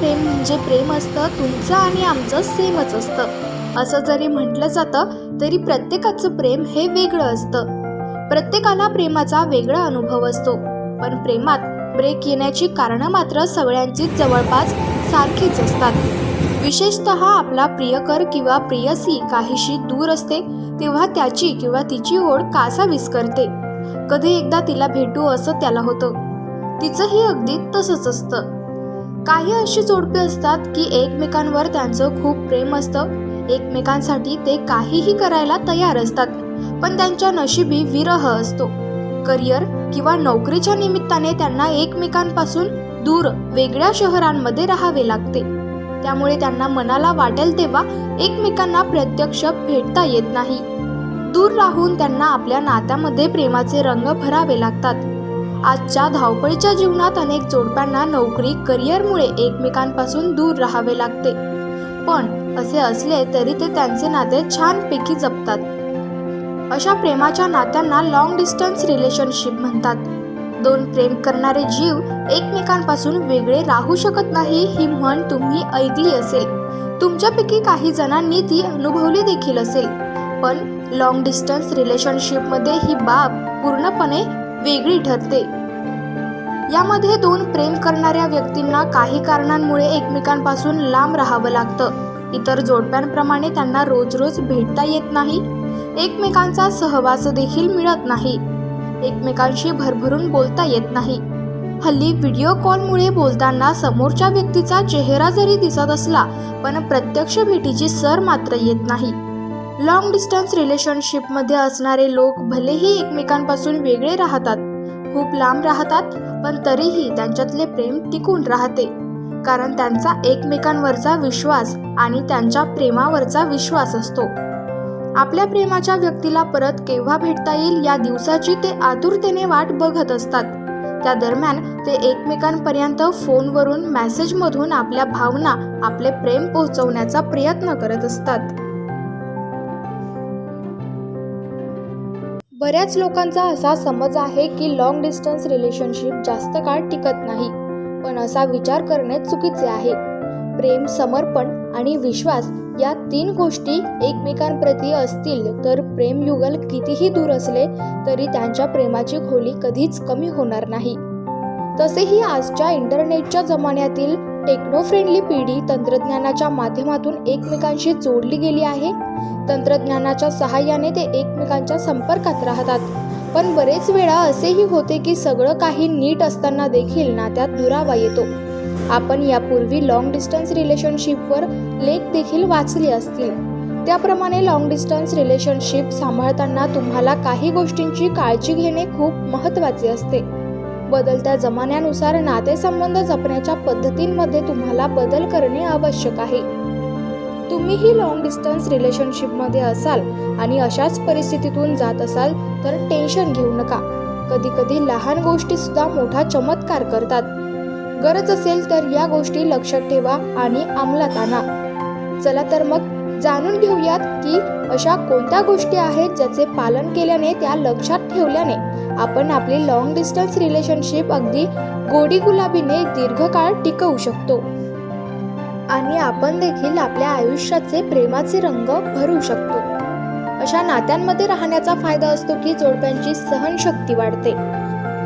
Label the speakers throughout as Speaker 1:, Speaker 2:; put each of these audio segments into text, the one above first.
Speaker 1: प्रेम म्हणजे प्रेम असतं तुमचं आणि आमचं सेमच असतं. असं जरी म्हटलं जातं तरी प्रत्येकाचं प्रेम हे वेगळं असतं. प्रत्येकाला प्रेमाचा वेगळा अनुभव असतो. पण प्रेमात ब्रेक येण्याची कारणं मात्र सगळ्यांचीच जवळपास सारखीच असतात. विशेषत आपला प्रियकर किंवा प्रियसी काहीशी दूर असते तेव्हा त्याची किंवा तिची ओढ कासा विस्करते कधी एकदा तिला भेटू असं त्याला होतं. तिचंही अगदी तसंच असतं. काही अशी जोडपे असतात की एकमेकांवर त्यांचं खूप प्रेम असतं. एकमेकांसाठी ते काहीही करायला तयार असतात पण त्यांच्या नशिबी विरह असतो. करिअर किंवा नोकरीच्या निमित्ताने त्यांना एकमेकांपासून दूर वेगळ्या शहरांमध्ये राहावे लागते. त्यामुळे त्यांना मनाला वाटेल तेव्हा एकमेकांना प्रत्यक्ष भेटता येत नाही. दूर राहून त्यांना आपल्या नात्यामध्ये प्रेमाचे रंग भरावे लागतात. आजच्या धावपळीच्या जीवनात अनेक जोडप्यांना नोकरी करिअरमुळे एकमेकांपासून दूर राहावे लागते. पण असे असले तरी ते त्यांचे नाते छानपैकी जपतात. अशा प्रेमाच्या नात्यांना लॉंग डिस्टन्स रिलेशनशिप म्हणतात. दोन प्रेम करणारे जीव एकमेकांपासून वेगळे राहू शकत नाही ही म्हण तुम्ही ऐकली असेल. तुमच्यापैकी काही जणांनी ती अनुभवली देखील असेल. पण लॉंग डिस्टन्स रिलेशनशिपमध्ये ही बाब पूर्णपणे वेगळी ठरते. यामध्ये दोन प्रेम करणाऱ्या व्यक्तींना काही कारणांमुळे एकमेकांपासून लांब राहावं लागतं. इतर जोडप्यांप्रमाणे त्यांना रोज रोज भेटता येत नाही. एकमेकांचा सहवास देखील मिळत नाही. एकमेकांशी भरभरून बोलता येत नाही. हल्ली व्हिडिओ कॉलमुळे बोलताना समोरच्या व्यक्तीचा चेहरा जरी दिसत असला पण प्रत्यक्ष भेटीची सर मात्र येत नाही. लॉंग डिस्टन्स रिलेशनशिपमध्ये असणारे लोक भलेही एकमेकांपासून वेगळे राहतात खूप लांब राहतात पण तरीही त्यांच्यातले प्रेम टिकून राहते. कारण त्यांचा एकमेकांवरचा विश्वास आणि त्यांच्या प्रेमावरचा विश्वास असतो. आपल्या प्रेमाच्या व्यक्तीला परत केव्हा भेटता येईल या दिवसाची ते आतुरतेने वाट बघत असतात. त्या दरम्यान ते एकमेकांपर्यंत फोनवरून मेसेजमधून आपल्या भावना आपले प्रेम पोहोचवण्याचा प्रयत्न करत असतात. बऱ्याच लोकांचा असा समज आहे की लॉंग डिस्टन्स रिलेशनशिप जास्त काळ टिकत नाही. पण असा विचार करणे चुकीचे आहे. प्रेम समर्पण आणि विश्वास या तीन गोष्टी एकमेकांप्रती असतील तर प्रेम युगल कितीही दूर असले तरी त्यांच्या प्रेमाची खोली कधीच कमी होणार नाही. तसेही आजच्या इंटरनेटच्या जमान्यातील टेक्नो फ्रेंडली पिढी तंत्रज्ञानाच्या माध्यमातून एकमेकांशी जोडली गेली आहे. तंत्रज्ञानाच्या सहाय्याने ते एकमेकांच्या संपर्कात राहतात. पण बरेच वेळा असेही होते की सगळं काही नीट असताना देखील नात्यात दुरावा येतो. आपण यापूर्वी लॉंग डिस्टन्स रिलेशनशिपवर लेख देखील वाचले असतील. त्याप्रमाणे लॉंग डिस्टन्स रिलेशनशिप सांभाळताना तुम्हाला काही गोष्टींची काळजी घेणे खूप महत्त्वाचे असते. बदलत्या जमान्यानुसार नातेसंबंध जपण्याच्या पद्धतींमध्ये तुम्हाला बदल करणे आवश्यक आहे. तुम्हीही लॉंग डिस्टन्स रिलेशनशिपमध्ये असाल आणि अशाच परिस्थितीतून जात असाल तर टेन्शन घेऊ नका. कधी कधी लहान गोष्टी सुद्धा मोठा चमत्कार करतात. गरज असेल तर या गोष्टी लक्षात ठेवा आणि अंमलात आणा. चला तर मग जाणून घेऊयात की अशा कोणत्या गोष्टी आहेत ज्याचे पालन केल्याने त्या लक्षात ठेवल्याने आपण आपली लॉंग डिस्टन्स रिलेशनशिप अगदी गोडी गुलाबीने दीर्घकाळ टिकवू शकतो. आणि आपण देखील आपल्या आयुष्याचे प्रेमाचे रंग भरू शकतो. अशा नात्यांमध्ये राहण्याचा फायदा असतो की जोडप्यांची सहनशक्ती वाढते.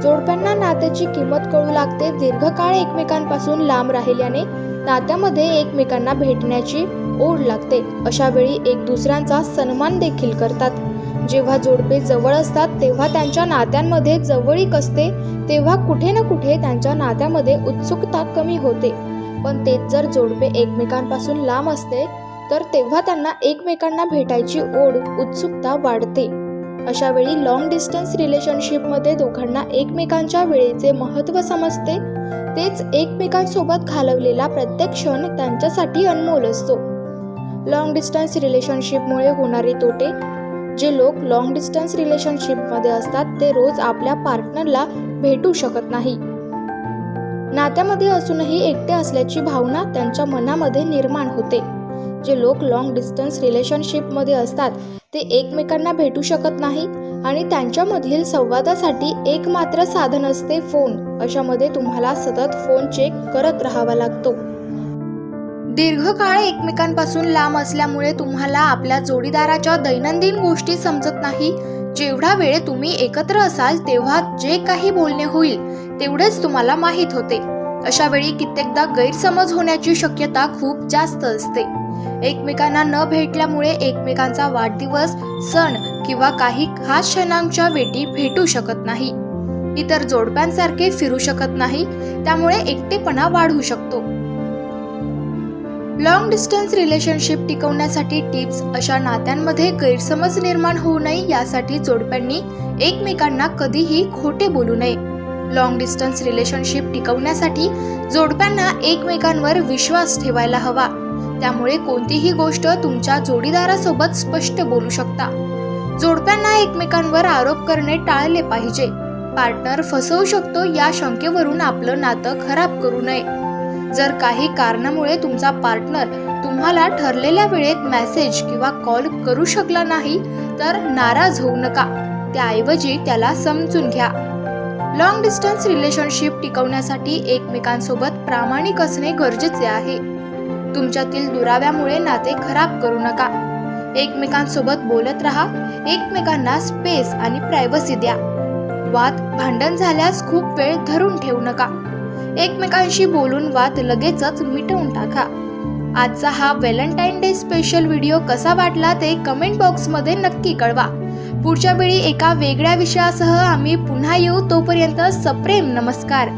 Speaker 1: जोडप्यांना नात्याची किंमत कळू लागते. दीर्घकाळ एकमेकांपासून लांब राहिल्याने नात्यामध्ये एकमेकांना भेटण्याची ओढ लागते. अशा वेळी एक दुसऱ्यांचा सन्मान देखील करतात. जेव्हा जोडपे जवळ असतात तेव्हा त्यांच्या नात्यांमध्ये जवळीक असते तेव्हा कुठे ना कुठे त्यांच्या नात्यामध्ये उत्सुकता कमी होते. पण तेच जर जोडपे एकमेकांपासून लांब असते तर तेव्हा त्यांना एकमेकांना भेटायची ओढ उत्सुकता वाढते. अशा वेळी लॉंग डिस्टन्स रिलेशनशिपमध्ये दोघांना एकमेकांच्या वेळेचे महत्त्व समजते. तेच एकमेकांसोबत घालवलेला प्रत्येक क्षण त्यांच्यासाठी अनमोल असतो. लॉंग डिस्टन्स रिलेशनशिपमुळे होणारे तोटे जे लोक लॉंग डिस्टन्स रिलेशनशिपमध्ये असतात ते रोज आपल्या पार्टनरला भेटू शकत नाही. नात्यामध्ये असूनही एकटे असल्याची भावना त्यांच्या मनामध्ये निर्माण होते. जे लोक लॉंग डिस्टन्स रिलेशनशिपमध्ये असतात ते एकमेकांना भेटू शकत नाही आणि त्यांच्यामधील संवादासाठी एक मात्र साधन असते फोन अशामध्ये तुम्हाला सतत फोन चेक करत राहावा लागतो. दीर्घकाळ एकमेकांपासून लांब असल्यामुळे तुम्हाला आपल्या जोडीदाराच्या दैनंदिन गोष्टी समजत नाही. जेवढा वेळ तुम्ही एकत्र असाल तेव्हा जे काही बोलणे होईल तेवढेच तुम्हाला माहीत होते. अशा वेळी कित्येकदा गैरसमज होण्याची शक्यता खूप जास्त असते. एकमेकांना न भेटल्यामुळे एकमेकांचा वाढदिवस सण किंवा काही खास क्षणांच्या वेटी भेटू शकत नाही. इतर जोडप्यांसारखे फिरू शकत नाही त्यामुळे एकटेपणा वाढू शकतो. लॉंग डिस्टन्स रिलेशनशिप टिकवण्यासाठी टिप्स अशा नात्यांमध्ये गैरसमज निर्माण होऊ नये यासाठी जोडप्यांनी एकमेकांना कधीही खोटे बोलू नये. लॉंग डिस्टन्स रिलेशनशिप टिकवण्यासाठी जोडप्यांना एकमेकांवर विश्वास ठेवायला हवा. त्यामुळे कोणतीही गोष्ट तुमच्या जोडीदारासोबत स्पष्ट बोलू शकता. जोडप्यांना एकमेकांवर आरोप करणे टाळले पाहिजे. पार्टनर फसवू शकतो या शंकेवरून आपलं नातं खराब करू नये. जर काही कारणामुळे तुमचा पार्टनर तुम्हाला ठरलेल्या वेळेत मेसेज किंवा कॉल करू शकला नाही तर नाराज होऊ नका. त्याऐवजी त्याला समजून घ्या. लॉंग डिस्टन्स रिलेशनशिप टिकवण्यासाठी एकमेकांसोबत प्रामाणिक असणे गरजेचे आहे. तुमच्यातील दुराव्यामुळे नाते खराब करू नका. एकमेकांसोबत बोलत राहा. एकमेकांना स्पेस आणि प्रायव्हसी द्या. वाद भांडण झाल्यास खूप वेळ धरून ठेवू नका. एकमेकांशी बोलून वाद लगेचच मिटवून टाका. आजचा हा व्हॅलेंटाईन डे स्पेशल व्हिडिओ कसा वाटला ते कमेंट बॉक्समध्ये नक्की कळवा. पुढच्या वेळी एका वेगळ्या विषयासह आम्ही पुन्हा येऊ तोपर्यंत सप्रेम नमस्कार.